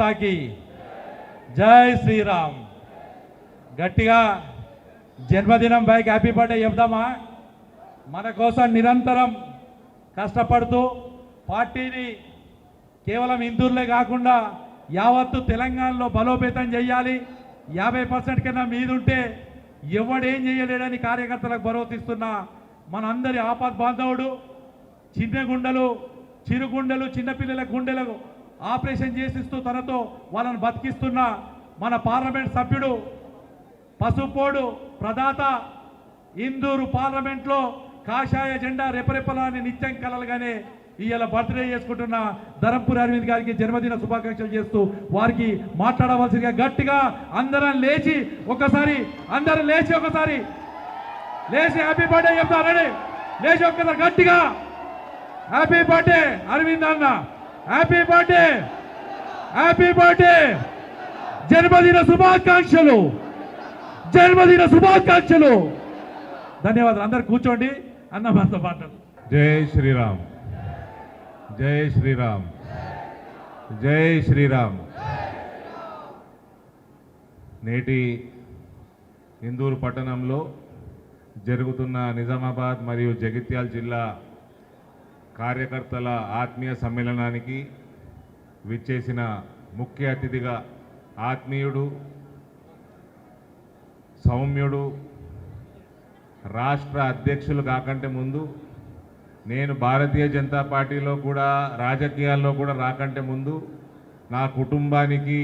మాతాకి జై శ్రీరామ్. గట్టిగా జన్మదినం బైక్ హ్యాపీ బర్త్డే చెప్దామా? మన కోసం నిరంతరం కష్టపడుతూ పార్టీని కేవలం హిందువులే కాకుండా యావత్తు తెలంగాణలో బలోపేతం చేయాలి. యాభై పర్సెంట్ కన్నా మీదుంటే ఎవడేం చేయలేడని కార్యకర్తలకు భరోసిస్తున్న మనందరి ఆపద్ బాంధవుడు చిన్న గుండెలు చిరు గుండెలు చిన్నపిల్లల గుండెలకు ఆపరేషన్ చేసిస్తూ తనతో వాళ్ళని బతికిస్తున్న మన పార్లమెంట్ సభ్యుడు పసుపోడు ప్రదాత ఇందూరు పార్లమెంట్లో కాషాయ జెండా రెపరెపలాని నిత్యం కలలుగానే ఇవాళ బర్త్డే చేసుకుంటున్న ధరంపూర్ అరవింద్ గారికి జన్మదిన శుభాకాంక్షలు చేస్తూ వారికి మాట్లాడవలసిందిగా గట్టిగా అందరం లేచి ఒకసారి అందరం లేచి ఒకసారి లేచి హ్యాపీ బర్త్డే చెప్తారండి లేచి ఒక్కసారి గట్టిగా హ్యాపీ బర్త్డే అరవింద్ అన్న. హ్యాపీ బర్త్డే హ్యాపీ బర్త్డే జన్మదిన శుభాకాంక్షలు. జన్మదిన శుభాకాంక్షలు. ధన్యవాదాలు. అందరు కూర్చోండి. అన్న మనతో మాట్లాడు జై శ్రీరామ్. జై శ్రీరామ్. జై శ్రీరామ్. నేటి ఇందూరు పట్టణంలో జరుగుతున్న నిజామాబాద్ మరియు జగిత్యాల జిల్లా కార్యకర్తల ఆత్మీయ సమ్మేళనానికి విచ్చేసిన ముఖ్య అతిథిగా ఆత్మీయుడు సౌమ్యుడు రాష్ట్ర అధ్యక్షులు కాకంటే ముందు నేను భారతీయ జనతా పార్టీలో కూడా రాజకీయాల్లో కూడా రాకంటే ముందు నా కుటుంబానికి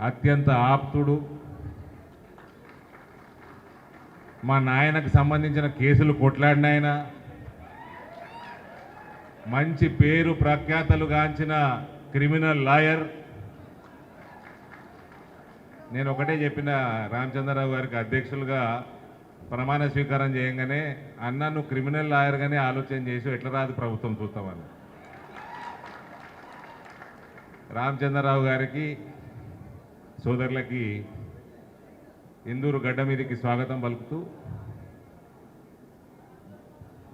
అత్యంత ఆప్తుడు. మా నాయనకు సంబంధించిన కేసులు కొట్లాడినాయన మంచి పేరు ప్రఖ్యాతలు గాంచిన క్రిమినల్ లాయర్. నేను ఒకటే చెప్పిన రామచంద్రరావు గారికి అధ్యక్షులుగా ప్రమాణ స్వీకారం చేయంగానే అన్న నువ్వు క్రిమినల్ లాయర్గానే ఆలోచన చేసి ఎట్లా రాదు ప్రభుత్వం చూస్తామని. రామచంద్రరావు గారికి సోదరులకి ఇందూరు గడ్డ మీదకి స్వాగతం పలుకుతూ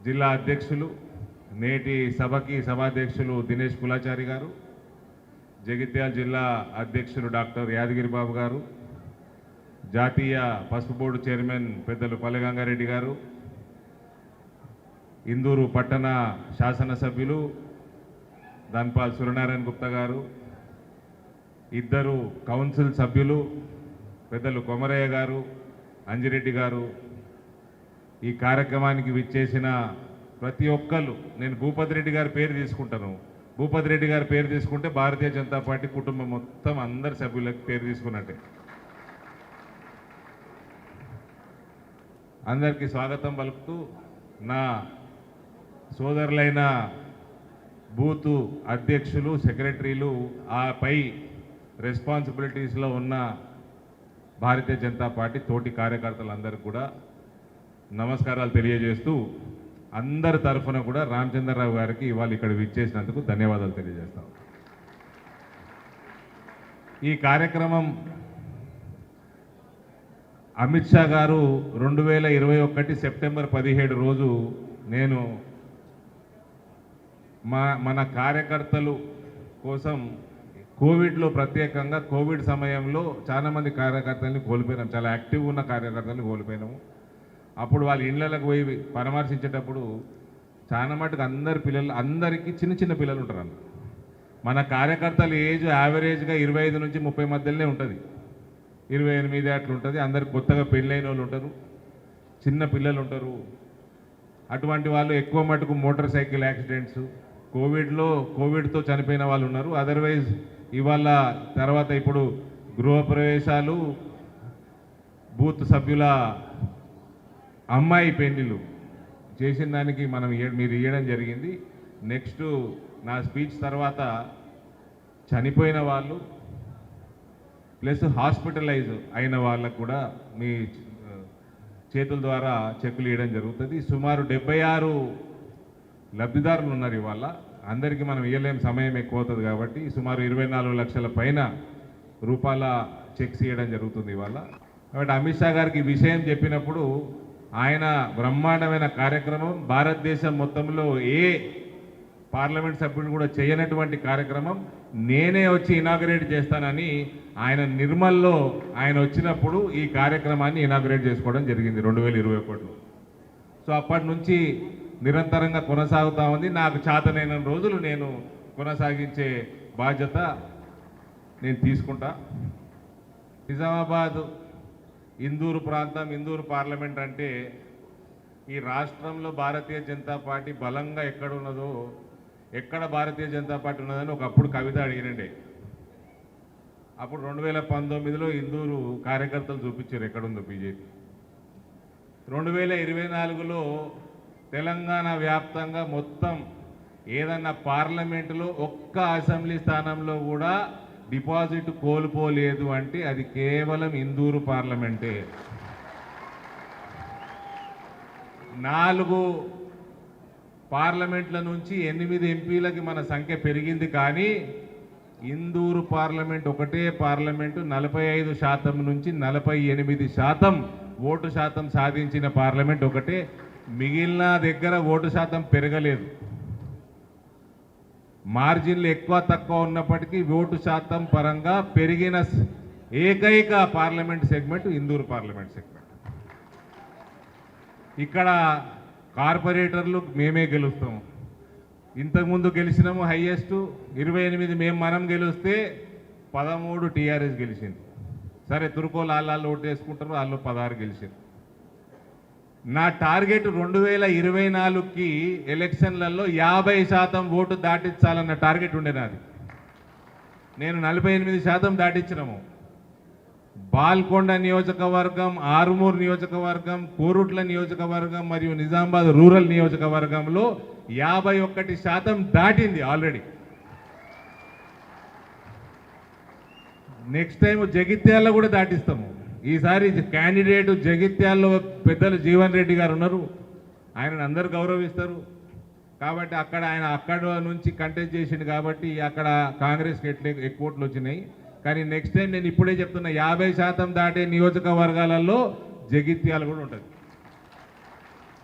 జిల్లా అధ్యక్షులు నేటి సభకి సభాధ్యక్షులు దినేష్ కులాచారి గారు జగిత్యాల జిల్లా అధ్యక్షులు డాక్టర్ యాదగిరి బాబు గారు జాతీయ పసుపు బోర్డు చైర్మన్ పెద్దలు పల్లెగంగారెడ్డి గారు ఇందూరు పట్టణ శాసనసభ్యులు ధన్పాల్ సూర్యనారాయణ గుప్తా గారు ఇద్దరు కౌన్సిల్ సభ్యులు పెద్దలు కొమరయ్య గారు అంజిరెడ్డి గారు ఈ కార్యక్రమానికి విచ్చేసిన ప్రతి ఒక్కళ్ళు నేను భూపతి రెడ్డి గారి పేరు తీసుకుంటాను. భూపతి రెడ్డి గారి పేరు తీసుకుంటే భారతీయ జనతా పార్టీ కుటుంబం మొత్తం అందరి సభ్యులకు పేరు తీసుకున్నట్టే. అందరికీ స్వాగతం పలుకుతూ నా సోదరులైన బూతు అధ్యక్షులు సెక్రటరీలు ఆ పై రెస్పాన్సిబిలిటీస్లో ఉన్న భారతీయ జనతా పార్టీ తోటి కార్యకర్తలందరికీ కూడా నమస్కారాలు తెలియజేస్తూ అందరి తరఫున కూడా రామచంద్రరావు గారికి ఇవాళ ఇక్కడ విచ్చేసినందుకు ధన్యవాదాలు తెలియజేస్తాం. ఈ కార్యక్రమం అమిత్ షా గారు రెండు వేల ఇరవై ఒకటి సెప్టెంబర్ పదిహేడు రోజు నేను మా మన కార్యకర్తలు కోసం కోవిడ్లో ప్రత్యేకంగా కోవిడ్ సమయంలో చాలామంది కార్యకర్తల్ని కోల్పోయినాం. చాలా యాక్టివ్ ఉన్న కార్యకర్తల్ని కోల్పోయినాము. అప్పుడు వాళ్ళ ఇళ్ళకు పోయి పరామర్శించేటప్పుడు చాలా మటుకు అందరి పిల్లలు అందరికీ చిన్న చిన్న పిల్లలు ఉంటారు అన్న మన కార్యకర్తల ఏజ్ యావరేజ్గా ఇరవై ఐదు నుంచి ముప్పై మధ్యలోనే ఉంటుంది. ఇరవై ఎనిమిది అట్లా ఉంటుంది. అందరు కొత్తగా పెళ్ళైన వాళ్ళు ఉంటారు. చిన్న పిల్లలు ఉంటారు. అటువంటి వాళ్ళు ఎక్కువ మటుకు మోటార్ సైకిల్ యాక్సిడెంట్స్ కోవిడ్లో కోవిడ్తో చనిపోయిన వాళ్ళు ఉన్నారు. అదర్వైజ్ ఇవాళ తర్వాత ఇప్పుడు గృహప్రవేశాలు బూత్ సభ్యుల అమ్మాయి పెళ్ళిలు చేసిన దానికి మనం ఇయ్య- మీరు ఇవ్వడం జరిగింది. నెక్స్ట్ నా స్పీచ్ తర్వాత చనిపోయిన వాళ్ళు ప్లస్ హాస్పిటలైజ్ అయిన వాళ్ళకు కూడా మీ చేతుల ద్వారా చెక్కులు ఇవ్వడం జరుగుతుంది. సుమారు డెబ్బై ఆరు లబ్ధిదారులు ఉన్నారు ఇవాళ. అందరికీ మనం ఇవ్వలేం సమయం ఎక్కువ అవుతుంది కాబట్టి సుమారు ఇరవై నాలుగు లక్షల పైన రూపాయల చెక్స్ ఇవ్వడం జరుగుతుంది ఇవాళ. కాబట్టి అమిత్ షా గారికి విషయం చెప్పినప్పుడు ఆయన బ్రహ్మాండమైన కార్యక్రమం భారతదేశం మొత్తంలో ఏ పార్లమెంట్ సభ్యుడు కూడా చేయనటువంటి కార్యక్రమం నేనే వచ్చి ఇనాగ్రేట్ చేస్తానని ఆయన నిర్మల్లో ఆయన వచ్చినప్పుడు ఈ కార్యక్రమాన్ని ఇనాగ్రేట్ చేసుకోవడం జరిగింది రెండు వేల ఇరవై ఒకటిలో. సో అప్పటి నుంచి నిరంతరంగా కొనసాగుతా ఉంది. నాకు చేతనైన రోజులు నేను కొనసాగించే బాధ్యత నేను తీసుకుంటా. నిజామాబాద్ ఇందూరు ప్రాంతం ఇందూరు పార్లమెంట్ అంటే ఈ రాష్ట్రంలో భారతీయ జనతా పార్టీ బలంగా ఎక్కడ ఉన్నదో ఎక్కడ భారతీయ జనతా పార్టీ ఉన్నదని ఒకప్పుడు కవిత అడిగినండి. అప్పుడు రెండు వేల పంతొమ్మిదిలో ఇందూరు కార్యకర్తలు చూపించారు ఎక్కడుందో బీజేపీ. రెండు వేల ఇరవై నాలుగులో తెలంగాణ వ్యాప్తంగా మొత్తం ఏదన్నా పార్లమెంటులో ఒక్క అసెంబ్లీ స్థానంలో కూడా డిపాజిట్ కోల్పోలేదు అంటే అది కేవలం ఇందూరు పార్లమెంటే. నాలుగు పార్లమెంట్ల నుంచి ఎనిమిది ఎంపీలకి మన సంఖ్య పెరిగింది కానీ ఇందూరు పార్లమెంట్ ఒకటే పార్లమెంటు నలభై ఐదు శాతం నుంచి నలభై ఎనిమిది శాతం ఓటు శాతం సాధించిన పార్లమెంట్ ఒకటే. మిగిలిన దగ్గర ఓటు శాతం పెరగలేదు. మార్జిన్లు ఎక్కువ తక్కువ ఉన్నప్పటికీ ఓటు శాతం పరంగా పెరిగిన ఏకైక parliament segment Indur parliament segment. ఇక్కడ కార్పొరేటర్లు మేమే గెలుస్తాము ఇంతకుముందు గెలిచినాము హైయెస్ట్ ఇరవై ఎనిమిది మేము మనం గెలిస్తే పదమూడు టీఆర్ఎస్ గెలిచింది. సరే తురుకోలు వాళ్ళు ఓటు వేసుకుంటారు వాళ్ళు పదహారు గెలిచింది. నా టార్గెట్ రెండు వేల ఇరవై నాలుగుకి ఎలక్షన్లలో యాభై శాతం ఓటు దాటించాలన్న టార్గెట్ ఉండే నాది. నేను నలభై ఎనిమిది శాతం దాటించినాము. బాల్కొండ నియోజకవర్గం ఆరుమూరు నియోజకవర్గం కోరుట్ల నియోజకవర్గం మరియు నిజామాబాద్ రూరల్ నియోజకవర్గంలో యాభై ఒక్కటి శాతం దాటింది ఆల్రెడీ. నెక్స్ట్ టైం జగిత్యాల కూడా దాటిస్తాము. ఈసారి క్యాండిడేట్ జగిత్యాల్లో పెద్దలు జీవన్ రెడ్డి గారు ఉన్నారు. ఆయనను అందరు గౌరవిస్తారు. కాబట్టి అక్కడ ఆయన అక్కడ నుంచి కంటెస్ట్ చేసిండు కాబట్టి అక్కడ కాంగ్రెస్కి ఎట్లే ఎక్కువ ఓట్లు వచ్చినాయి. కానీ నెక్స్ట్ టైం నేను ఇప్పుడే చెప్తున్నా యాభై శాతం దాటే నియోజకవర్గాలలో జగిత్యాలు కూడా ఉంటుంది.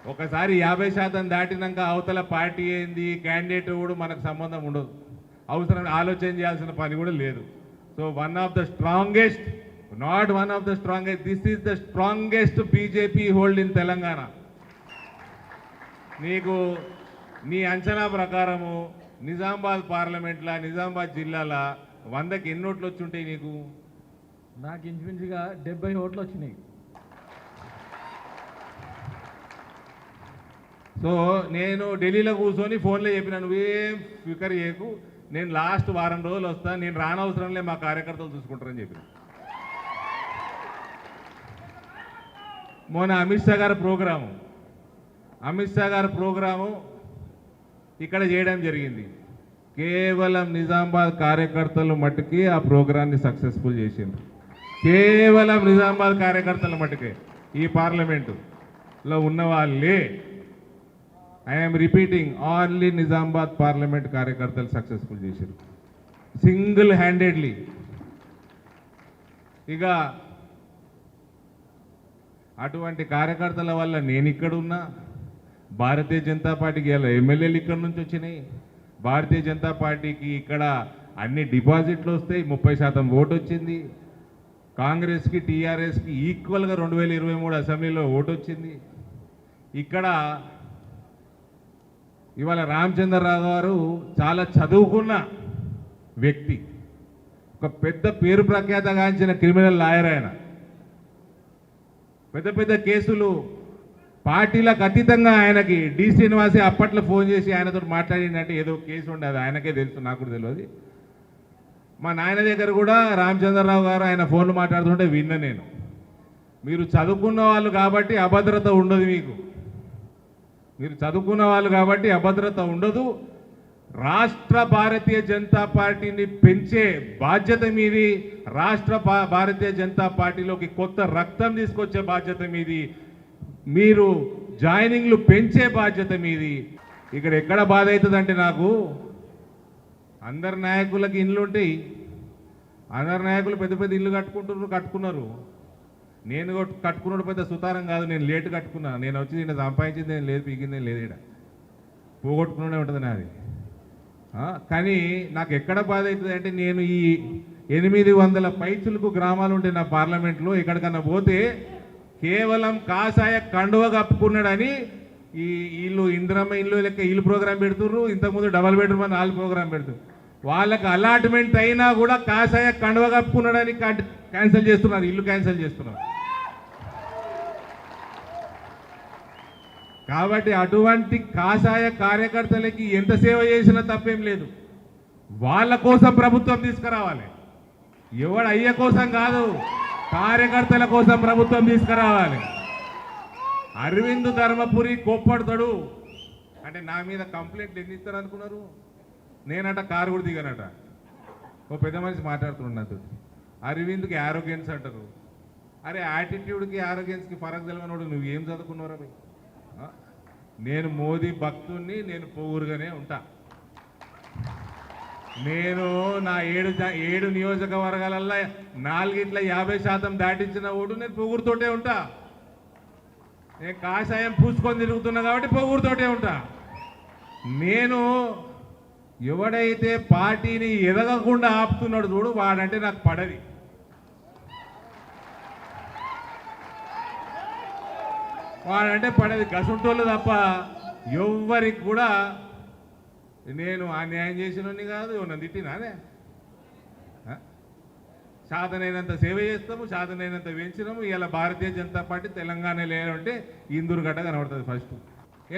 ఒకసారి యాభై శాతం దాటినాక అవతల పార్టీ ఏంది క్యాండిడేట్ కూడా మనకు సంబంధం ఉండదు. అవసరం ఆలోచన చేయాల్సిన పని కూడా లేదు. So one of the strongest not one of the strongest this is the strongest BJP hold in Telangana నీకు నీ అంచనా ప్రకారము నిజామాబాద్ పార్లమెంట్లా నిజామాబాద్ జిల్లాల వందకి ఎన్ని ఓట్లు వచ్చి ఉంటాయి నీకు? నాకు ఇంచుమించుగా డెబ్బై ఓట్లు వచ్చినాయి. సో నేను ఢిల్లీలో కూర్చొని ఫోన్లో చెప్పిన నువ్వేం ఫికర్ చేయకు. నేను లాస్ట్ వారం రోజులు వస్తా నేను రానవసరంలే మా కార్యకర్తలు చూసుకుంటారని చెప్పిన. మొన్న అమిత్ షా గారి ప్రోగ్రాము. అమిత్ షా గారి ప్రోగ్రాము ఇక్కడ చేయడం జరిగింది. కేవలం నిజామాబాద్ కార్యకర్తలు మట్టుకి ఆ ప్రోగ్రాన్ని సక్సెస్ఫుల్ చేసింది కేవలం నిజామాబాద్ కార్యకర్తల మట్టుకే ఈ పార్లమెంటులో ఉన్న వాళ్ళే. I'm repeating only Nizamabad parliament కార్యకర్తలు సక్సెస్ఫుల్ చేశారు సింగిల్ హ్యాండెడ్లీ ఇక అటువంటి కార్యకర్తల వల్ల నేను ఇక్కడ ఉన్నా భారతీయ జనతా పార్టీకి ఇలా ఎమ్మెల్యేలు ఇక్కడ నుంచి వచ్చినాయి. భారతీయ జనతా పార్టీకి ఇక్కడ అన్ని డిపాజిట్లు వస్తాయి ముప్పై శాతం ఓటు వచ్చింది. కాంగ్రెస్కి టీఆర్ఎస్కి ఈక్వల్గా రెండు వేల ఇరవై మూడు అసెంబ్లీలో ఓటు వచ్చింది. ఇక్కడ ఇవాళ రామచంద్రరావు గారు చాలా చదువుకున్న వ్యక్తి. ఒక పెద్ద పేరు ప్రఖ్యాతగాంచిన క్రిమినల్ లాయర్ ఆయన. పెద్ద పెద్ద కేసులు పార్టీలకు అతీతంగా ఆయనకి డి శ్రీనివాసే అప్పట్లో ఫోన్ చేసి ఆయనతో మాట్లాడిందంటే ఏదో కేసు ఉండదు. ఆయనకే తెలుసు నాకు కూడా తెలియదు. మా నాయన దగ్గర కూడా రామచంద్రరావు గారు ఆయన ఫోన్లు మాట్లాడుతుంటే విన్న నేను. మీరు చదువుకున్న వాళ్ళు కాబట్టి అభద్రత ఉండదు మీకు. మీరు చదువుకున్న వాళ్ళు కాబట్టి అభద్రత ఉండదు. రాష్ట్ర భారతీయ జనతా పార్టీని పెంచే బాధ్యత మీది. రాష్ట్ర భా- భారతీయ జనతా పార్టీలోకి కొత్త రక్తం తీసుకొచ్చే బాధ్యత మీది. మీరు జాయినింగ్లు పెంచే బాధ్యత మీది. ఇక్కడ ఎక్కడ బాధ అవుతుందంటే నాకు అందరి నాయకులకి ఇండ్లు ఉంటాయి. అందరి నాయకులు పెద్ద పెద్ద ఇల్లు కట్టుకుంటున్నారు కట్టుకున్నారు. నేను కట్టుకున్నాడు పెద్ద సుతారం కాదు నేను లేటు కట్టుకున్నాను నేను వచ్చి నేను సంపాదించింది నేను లేదు పీకింది లేదు ఇక్కడ పోగొట్టుకునే ఉంటుంది నాది. కానీ నాకు ఎక్కడ బాధ అవుతుంది అంటే నేను ఈ ఎనిమిది వందల పైచులకు గ్రామాలు ఉంటే నా పార్లమెంట్లో ఎక్కడికన్నా పోతే కేవలం కాషాయ కండువ కప్పుకున్నాడని ఈ ఇల్లు ఇందిరమ్మ ఇల్లు లెక్క ఇల్లు ప్రోగ్రామ్ పెడుతుర్రు ఇంతకుముందు డబల్ బెడ్రూమ్ అని వాళ్ళు ప్రోగ్రామ్ పెడుతున్నారు వాళ్ళకి అలాట్మెంట్ అయినా కూడా కాషాయ కండువ కప్పుకున్నాడని క్యాన్సిల్ చేస్తున్నారు ఇల్లు క్యాన్సిల్ చేస్తున్నారు. కాబట్టి అటువంటి కాషాయ కార్యకర్తలకి ఎంత సేవ చేసినా తప్పేం లేదు. వాళ్ళ కోసం ప్రభుత్వం తీసుకురావాలి. ఎవడు అయ్య కోసం కాదు కార్యకర్తల కోసం ప్రభుత్వం తీసుకురావాలి. అరవింద్ ధర్మపురి కోప్పడతాడు అంటే నా మీద కంప్లైంట్లు ఎన్ని ఇస్తారు అనుకున్నారు? నేనట కారు కూడా దిగానట. ఓ పెద్ద మనిషి మాట్లాడుతున్నాడు నాతో. అరవింద్కి ఆరోగ్యన్స్ అంటారు. అరే యాటిట్యూడ్కి ఆరోగ్యన్స్కి ఫరక్ తెలియనోడు నువ్వు ఏం చదువుకున్నారా భయ్ నేను మోదీ భక్తుణ్ణి నేను పోగురుగానే ఉంటా. నేను నా ఏడు ఏడు నియోజకవర్గాలల్లో నాలుగిట్ల యాభై శాతం దాటించిన ఓటు నేను పొగురుతోటే ఉంటా. నేను కాషాయం పూసుకొని తిరుగుతున్నా కాబట్టి పొగురుతోటే ఉంటా. నేను ఎవడైతే పార్టీని ఎదగకుండా ఆపుతున్నాడు చూడు వాడంటే నాకు పడది. వాడంటే పడేది గసుంటోళ్ళు తప్ప ఎవ్వరికి కూడా నేను అన్యాయం చేసిన కాదు నన్ను తిట్టినానే సాధనైనంత సేవ చేస్తాము సాధనైనంత పెంచినాము ఇలా భారతీయ జనతా పార్టీ తెలంగాణ లేదంటే ఇందూరు గడ్డ కనబడుతుంది ఫస్ట్.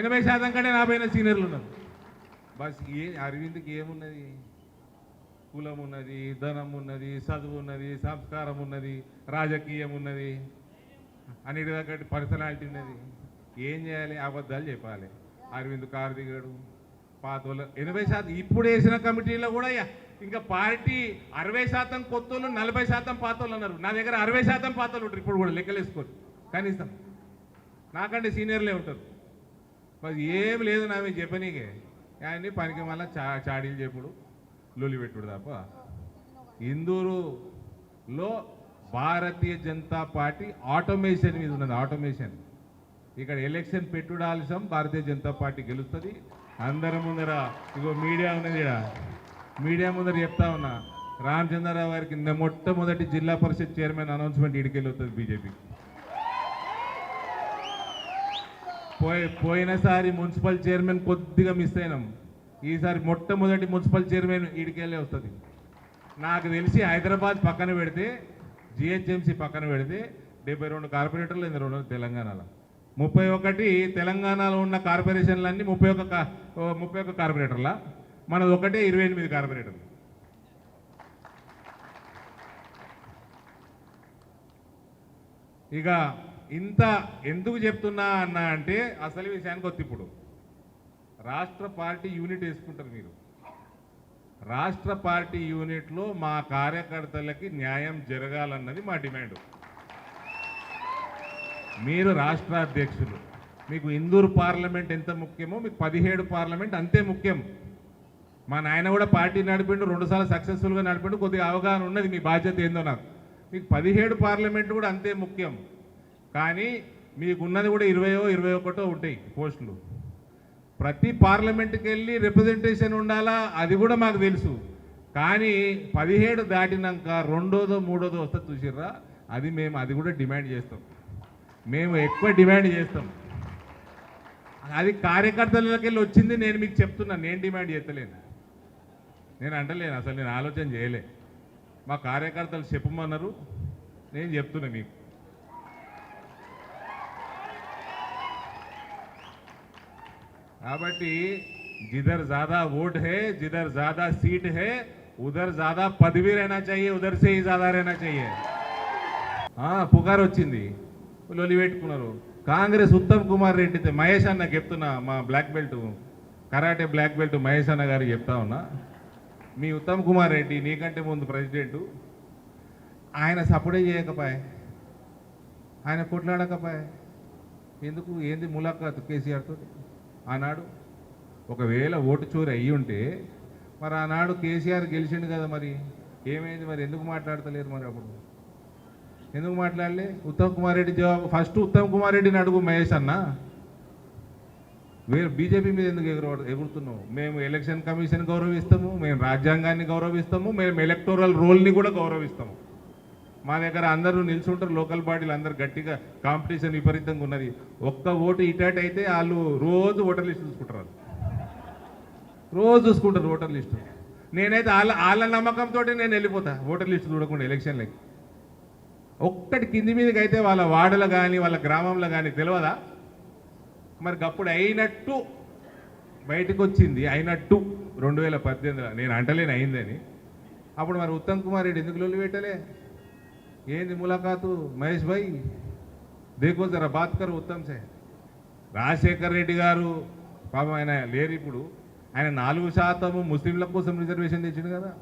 ఎనభై శాతం కంటే నా పైన సీనియర్లు ఉన్నారు. బస్ ఏ అరవింద్కి ఏమున్నది? కులం ఉన్నది ధనం ఉన్నది చదువు ఉన్నది సంస్కారం ఉన్నది రాజకీయం ఉన్నది. అన్నిటి దగ్గర పర్సనాలిటీ ఉన్నది ఏం చేయాలి? అబద్ధాలు చెప్పాలి. అరవింద్ కారు దిగాడు. పాత వాళ్ళు ఎనభై శాతం ఇప్పుడు వేసిన కమిటీలో కూడా అయ్యా ఇంకా పార్టీ అరవై శాతం కొత్త వాళ్ళు నలభై శాతం పాత అన్నారు. నా దగ్గర అరవై శాతం పాత వాళ్ళు ఉంటారు. ఇప్పుడు కూడా లెక్కలేసుకోరు. కనీసం. నాకంటే సీనియర్లే ఉంటారు. మరి ఏం లేదు నా మీద చెప్పనీకే. కానీ పనికి మళ్ళీ చా చాడీలు చెప్పుడు లొలి పెట్టుడు తప్ప. ఇందూరులో భారతీయ జనతా పార్టీ ఆటోమేషన్ మీద ఉన్నది ఆటోమేషన్. ఇక్కడ ఎలక్షన్ పెట్టుడాల్సాం భారతీయ జనతా పార్టీ గెలుస్తుంది. అందరి ముందర ఇగో మీడియా ఉన్నది మీడియా ముందర చెప్తా ఉన్నా రామచంద్రరావు గారికి మొట్టమొదటి జిల్లా పరిషత్ చైర్మన్ అనౌన్స్మెంట్ ఇడికెళ్ళి బీజేపీ. పోయి పోయినసారి మున్సిపల్ చైర్మన్ కొద్దిగా మిస్ అయినాం. ఈసారి మొట్టమొదటి మున్సిపల్ చైర్మన్ ఇడికెళ్ళే వస్తుంది. నాకు తెలిసి హైదరాబాద్ పక్కన పెడితే జిహెచ్ఎంసీ పక్కన పెడితే డెబ్బై రెండు కార్పొరేటర్లు ఇంత రెండు తెలంగాణలో? ముప్పై ఒకటి తెలంగాణలో ఉన్న కార్పొరేషన్లన్నీ ముప్పై ఒక్క ముప్పై ఒక్క కార్పొరేటర్లా? మనది ఒకటే ఇరవై ఎనిమిది కార్పొరేటర్లు. ఇక ఇంత ఎందుకు చెప్తున్నా అన్న అంటే అసలు విషయానికి వస్తే ఇప్పుడు. రాష్ట్ర పార్టీ యూనిట్ వేసుకుంటారు మీరు. రాష్ట్ర పార్టీ యూనిట్లో మా కార్యకర్తలకి న్యాయం జరగాలన్నది మా డిమాండ్. మీరు రాష్ట్ర అధ్యక్షులు మీకు ఇందూరు పార్లమెంట్ ఎంత ముఖ్యమో మీకు పదిహేడు పార్లమెంట్ అంతే ముఖ్యం. మా నాయన కూడా పార్టీ నడిపిండు రెండుసార్లు సక్సెస్ఫుల్గా నడిపిండు కొద్దిగా అవగాహన ఉన్నది మీ బాధ్యత ఏందో నాకు. మీకు పదిహేడు పార్లమెంట్ కూడా అంతే ముఖ్యం. కానీ మీకున్నది కూడా ఇరవయో ఇరవై ఒకటో ఉంటాయి పోస్టులు. ప్రతి పార్లమెంట్కి వెళ్ళి రిప్రజెంటేషన్ ఉండాలా? అది కూడా మాకు తెలుసు. కానీ పదిహేడు దాటినాక రెండోదో మూడోదో వస్తే చూసిర్రా? అది మేము అది కూడా డిమాండ్ చేస్తాం. మేము ఎక్కువ డిమాండ్ చేస్తాం. అది కార్యకర్తలకి వెళ్ళి వచ్చింది నేను మీకు చెప్తున్నాను నేను డిమాండ్ చేస్తలేను. నేను అంటలేను అసలు నేను ఆలోచన చేయలే. మా కార్యకర్తలు చెప్పమన్నారు నేను చెప్తున్నా మీకు. కాబట్టి जिधर ज्यादा वोट है जिधर ज्यादा सीट है उधर ज्यादा पदवी रहना चाहिए उधर से ही ज्यादा रहना चाहिए ఆ, పుకారు వచ్చింది లొలి పెట్టుకున్నారు కాంగ్రెస్ ఉత్తమ్ కుమార్ రెడ్డితో మహేష్ అన్న చెప్తున్నా మా black belt karate black belt Mahesh అన్న గారు చెప్తా ఉన్నా మీ ఉత్తమ్ కుమార్ రెడ్డి నీకంటే ముందు ప్రెసిడెంట్ ఆయన సపోర్టే చేయకపోయే ఆయన కొట్లాడకపోయే ఎందుకు ఏంది ములాఖాత్ కేసీఆర్తో ఆనాడు ఒకవేళ ఓటు చోరు అయ్యి ఉంటే మరి ఆనాడు కేసీఆర్ గెలిచిండు కదా మరి. ఏమైంది మరి? ఎందుకు మాట్లాడతలేరు మరి అప్పుడు? ఎందుకు మాట్లాడలే? ఉత్తమ్ కుమార్ రెడ్డి జవాబు ఫస్ట్ ఉత్తమ్ కుమార్ రెడ్డిని అడుగు మహేష్ అన్న. వేరే బీజేపీ మీద ఎందుకు ఎగురు ఎగురుతున్నావు? మేము ఎలక్షన్ కమిషన్ గౌరవిస్తాము మేము రాజ్యాంగాన్ని గౌరవిస్తాము మేము ఎలక్టోరల్ రోల్ని కూడా గౌరవిస్తాము. మా దగ్గర అందరూ నిల్చుంటారు లోకల్ బాడీలు అందరు గట్టిగా కాంపిటీషన్ విపరీతంగా ఉన్నది. ఒక్క ఓటు ఇటాట్ అయితే వాళ్ళు రోజు ఓటర్ లిస్ట్ చూసుకుంటారు రోజు చూసుకుంటారు ఓటర్ లిస్టు. నేనైతే వాళ్ళ వాళ్ళ నమ్మకంతో నేను వెళ్ళిపోతా ఓటర్ లిస్ట్ చూడకుండా ఎలక్షన్లకి. ఒక్కటి కింది మీదకి అయితే వాళ్ళ వాడలో కానీ వాళ్ళ గ్రామంలో కానీ తెలియదా మరి అప్పుడు అయినట్టు బయటకు వచ్చింది అయినట్టు రెండు వేల పద్దెనిమిదిలో. నేను అంటలేని అయిందని. అప్పుడు మరి ఉత్తమ్ కుమార్ రెడ్డి ఎందుకు లొల్లి పెట్టలే? ఏంది ములాఖాతు? మహేష్ భాయ్ దేకో జర బాత్కర్ ఉత్తమ్ సే. రాజశేఖర్ రెడ్డి గారు పాపం ఆయన లేరు ఇప్పుడు. ఆయన నాలుగు శాతము ముస్లింల కోసం రిజర్వేషన్ తెచ్చిండు కదా.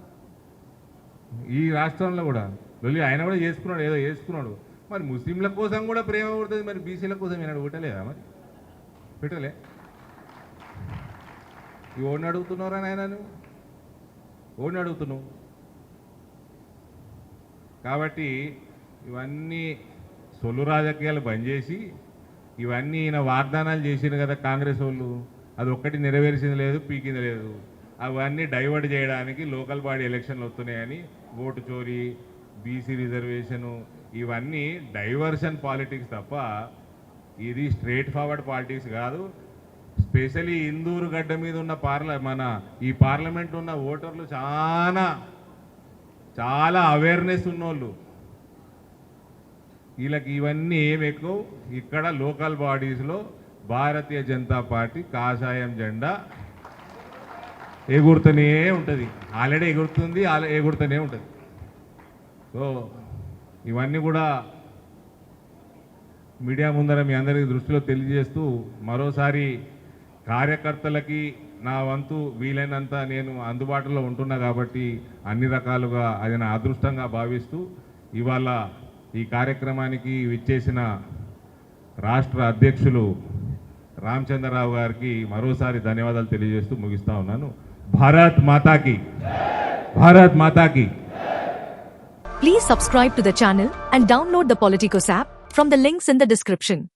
ఈ రాష్ట్రంలో కూడా. వెళ్ళి ఆయన కూడా చేసుకున్నాడు ఏదో చేసుకున్నాడు. మరి ముస్లింల కోసం కూడా ప్రేమ పుడుతుంది మరి బీసీల కోసం ఈనాడు పెట్టలేదా మరి? పెట్టలే. ఓడిని అడుగుతున్నారా నాయన నువ్వు? ఓడిని అడుగుతున్నావు? కాబట్టి ఇవన్నీ సొల్లు రాజకీయాలు బంద్ చేసి ఇవన్నీ ఈయన వాగ్దానాలు చేసిన కదా కాంగ్రెస్ వాళ్ళు. అది ఒక్కటి నెరవేర్చింది లేదు పీకింది లేదు. అవన్నీ డైవర్ట్ చేయడానికి లోకల్ బాడీ ఎలక్షన్లు వస్తున్నాయని ఓటు చోరీ బీసీ రిజర్వేషను ఇవన్నీ డైవర్షన్ పాలిటిక్స్ తప్ప ఇది స్ట్రేట్ ఫార్వర్డ్ పాలిటిక్స్ కాదు. స్పెషలీ ఇందూరు గడ్డ మీద ఉన్న పార్ల మన ఈ పార్లమెంట్ ఉన్న ఓటర్లు చాలా చాలా అవేర్నెస్ ఉన్నోళ్ళు. వీళ్ళకి ఇవన్నీ ఏమి ఎక్కువ? ఇక్కడ లోకల్ బాడీస్లో భారతీయ జనతా పార్టీ కాషాయం జెండా ఎగురుతూనే ఉంటుంది. ఆల్రెడీ ఎగురుతుంది ఆల్రెడీ ఎగురుతూనే ఉంటుంది. సో ఇవన్నీ కూడా మీడియా ముందర మీ అందరికీ దృష్టిలో తెలియజేస్తూ మరోసారి కార్యకర్తలకి నా వంతు వీలైనంత నేను అందుబాటులో ఉంటున్నా కాబట్టి అన్ని రకాలుగా అది నా అదృష్టంగా భావిస్తూ ఇవాళ ఈ కార్యక్రమానికి విచ్చేసిన రాష్ట్ర అధ్యక్షులు రామచంద్రరావు గారికి మరోసారి ధన్యవాదాలు తెలియజేస్తూ ముగిస్తా ఉన్నాను. భారత్ మాతాకి. భారత్ మాతాకి. Please subscribe to the channel and download the Politicos app from the links in the description